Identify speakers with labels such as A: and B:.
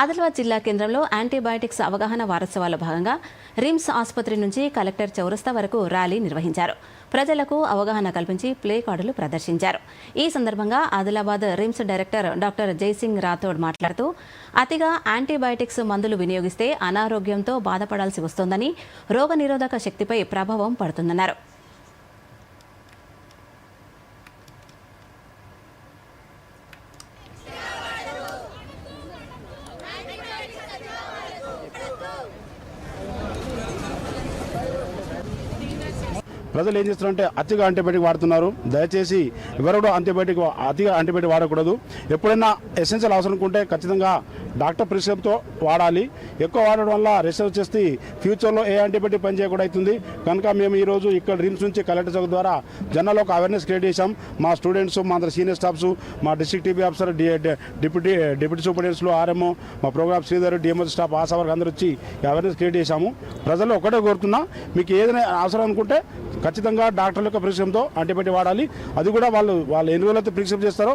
A: ఆదిలాబాద్ జిల్లా కేంద్రంలో యాంటీబయాటిక్స్ అవగాహన వారోత్సవాల భాగంగా రిమ్స్ ఆసుపత్రి నుంచి కలెక్టర్ చౌరస్తా వరకు ర్యాలీ నిర్వహించారు. ప్రజలకు అవగాహన కల్పించి ప్లే కార్డులు ప్రదర్శించారు. ఈ సందర్భంగా Adilabad RIMS director doctor Jaisingh Rathod మాట్లాడుతూ అతిగా యాంటీబయాటిక్స్ మందులు వినియోగిస్తే అనారోగ్యంతో బాధపడాల్సి వస్తోందని రోగనిరోధక శక్తిపై ప్రభావం పడుతుందన్నారు.
B: ప్రజలు ఏం చేస్తున్నారంటే అతిగా యాంటీబయాటిక్ వాడుతున్నారు. దయచేసి ఎవరు కూడా యాంటీబయాటిక్ అతిగా యాంటీబయాటిక్ వాడకూడదు. ఎప్పుడైనా ఎసెన్షియల్ అవసరం ఉంటే ఖచ్చితంగా డాక్టర్ ప్రిస్క్రిప్తో వాడాలి. ఎక్కువ వాడడం వల్ల రిసర్చ్ చేస్తే ఫ్యూచర్లో ఏ యాంటీబయాటిక్ పనిచేయకూడదు అవుతుంది. కనుక మేము ఈరోజు ఇక్కడ రిమ్స్ నుంచి కలెక్టర్ చౌక్ ద్వారా జనాల్లో ఒక అవేర్నెస్ క్రియేట్ చేశాం. మా స్టూడెంట్స్ మా అందరు సీనియర్ స్టాఫ్స్ మా district TB officer deputy deputy సూపరింటెండెంట్స్లో RMO మా programme Sridhar DMS staff Asha work అందరూ వచ్చి అవేర్నెస్ క్రియేట్ చేశాము. ప్రజలు ఒకటే కోరుతున్నా మీకు ఏదైనా అవసరం అనుకుంటే ఖచ్చితంగా డాక్టర్ల యొక్క ప్రిస్క్రిప్షన్తో యాంటీబయాటిక్ వాడాలి. అది కూడా వాళ్ళు వాళ్ళు ఎన్ని రోజులైతే ప్రిస్క్రిప్ట్ చేస్తారో